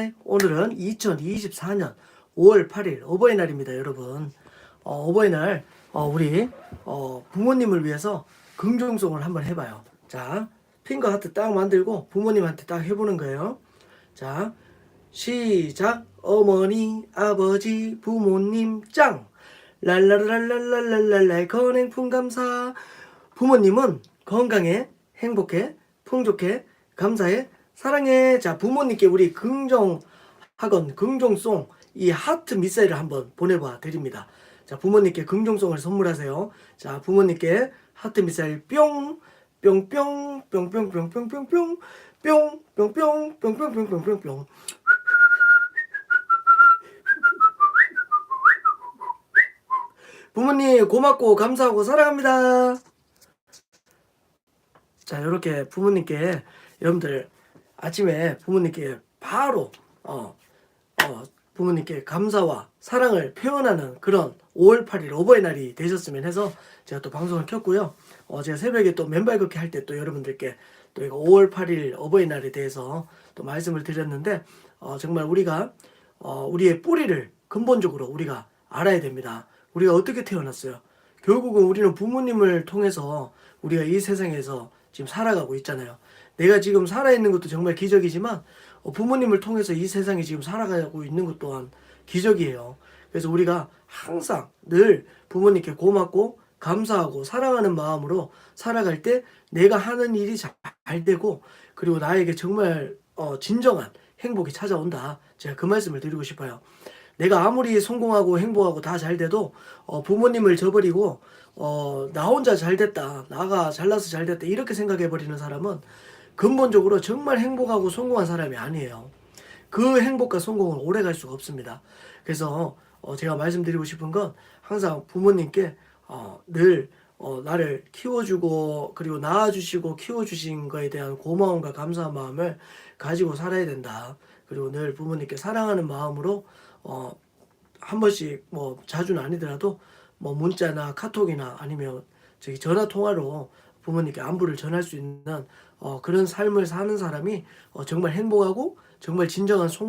하이 오늘은 2024년 5월 8일 어버이날입니다 여러분. 어, 어버이날 어, 우리 어, 부모님을 위해서 긍정송을 한번 해봐요. 자 핑거 하트 딱 만들고 부모님한테 딱 해보는 거예요. 자 시작. 어머니 아버지 부모님 짱. 랄랄랄랄랄랄랄 건행품 감사 부모님은 건강해 행복해 풍족해 감사해 사랑해 자 부모님께 우리 긍정 학원 긍정송 이 하트 미사일을 한번 보내봐 드립니다 자 부모님께 긍정송을 선물하세요 자 부모님께 하트 미사일 뿅 뿅뿅 뿅뿅뿅뿅뿅뿅 뿅 뿅뿅 뿅뿅뿅뿅뿅뿅 부모님 고맙고 감사하고 사랑합니다. 자 이렇게 부모님께 여러분들 아침에 부모님께 바로 어, 어, 부모님께 감사와 사랑을 표현하는 그런 5월 8일 어버이날이 되셨으면 해서 제가 또 방송을 켰고요. 어, 제가 새벽에 또 맨발 걷기 할 때 또 여러분들께 또 이거 5월 8일 어버이날에 대해서 또 말씀을 드렸는데 어, 정말 우리가 어, 우리의 뿌리를 근본적으로 우리가 알아야 됩니다. 우리가 어떻게 태어났어요? 결국은 우리는 부모님을 통해서 우리가 이 세상에서 지금 살아가고 있잖아요. 내가 지금 살아있는 것도 정말 기적이지만 어, 부모님을 통해서 이 세상에 지금 살아가고 있는 것 또한 기적이에요. 그래서 우리가 항상 늘 부모님께 고맙고 감사하고 사랑하는 마음으로 살아갈 때 내가 하는 일이 잘 되고 그리고 나에게 정말 어, 진정한 행복이 찾아온다. 제가 그 말씀을 드리고 싶어요. 내가 아무리 성공하고 행복하고 다 잘 돼도 어, 부모님을 저버리고 어, 나 혼자 잘 됐다, 나가 잘나서 잘 됐다 이렇게 생각해 버리는 사람은 근본적으로 정말 행복하고 성공한 사람이 아니에요. 그 행복과 성공은 오래 갈 수가 없습니다. 그래서 어, 제가 말씀드리고 싶은 건 항상 부모님께 어, 늘 어, 나를 키워주고 그리고 낳아주시고 키워주신 거에 대한 고마움과 감사한 마음을 가지고 살아야 된다. 그리고 늘 부모님께 사랑하는 마음으로 어, 한 번씩 뭐 자주는 아니더라도 뭐 문자나 카톡이나 아니면 저기 전화 통화로 부모님께 안부를 전할 수 있는 어, 그런 삶을 사는 사람이 어, 정말 행복하고 정말 진정한 송